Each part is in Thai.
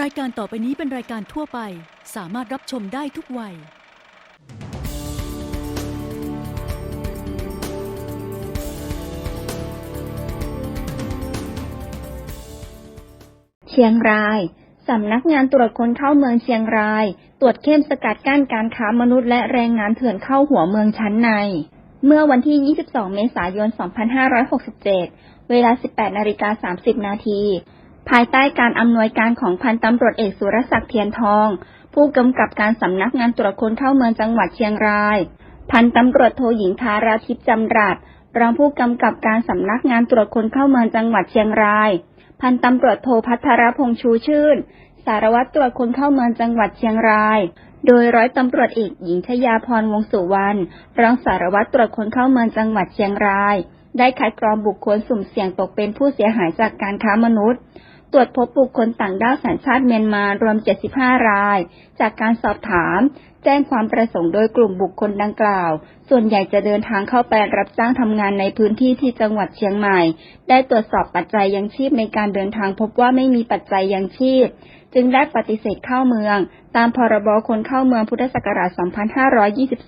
รายการต่อไปนี้เป็นรายการทั่วไป สามารถรับชมได้ทุกวัย เชียงราย สำนักงานตรวจคนเข้าเมืองเชียงราย ตรวจเข้มสกัดกั้นการค้ามนุษย์และแรงงานเถื่อนเข้าหัวเมืองชั้นใน เมื่อวันที่ 22 เมษายน 2567 เวลา 18 นาฬิกา 30 นาที ภายใต้การอำนวยการของพันตำรวจเอกสุรศักดิ์เทียนทอง ผู้กำกับการสำนักงานตรวจคนเข้าเมืองจังหวัดเชียงราย พันตำรวจโทหญิงทาราทิพย์จำรัดรองผู้กำกับการสำนักงานตรวจคนเข้าเมืองจังหวัดเชียงราย พันตำรวจโทพัทรพงษ์ชูชื่น สารวัตรตรวจคนเข้าเมืองจังหวัดเชียงราย โดยร้อยตำรวจเอกหญิงชยาพรวงสุวรรณรองสารวัตรตรวจคนเข้าเมืองจังหวัดเชียงราย ได้คัดกรองบุคคลสุ่มเสี่ยงตกเป็นผู้เสียหายจากการค้ามนุษย์ ตรวจพบบุคคลต่างด้าวสัญชาติเมียนมารวม 75 ราย จากการสอบถาม แจ้งความประสงค์โดยกลุ่มบุคคลดังกล่าว ส่วนใหญ่จะเดินทางเข้าไปรับจ้างทำงานในพื้นที่ที่จังหวัดเชียงใหม่ ได้ตรวจสอบปัจจัยยังชีพในการเดินทางพบว่าไม่มีปัจจัยยังชีพ จึงได้ปฏิเสธเข้าเมือง ตามพรบคนเข้าเมืองพุทธศักราช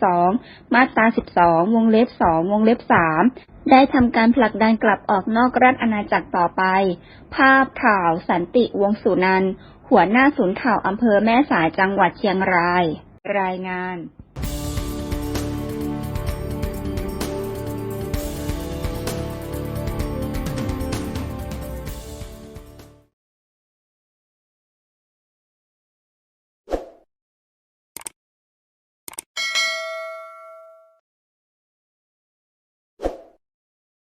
2522 มาตรา 12 วงเล็บ 2 วงเล็บ 3 ได้ทำการผลักดันกลับออกนอกราชอาณาจักรต่อไป ภาพข่าวสันติวงสุนันหัวหน้าศูนย์ข่าวอำเภอแม่สายจังหวัดเชียงราย รายงาน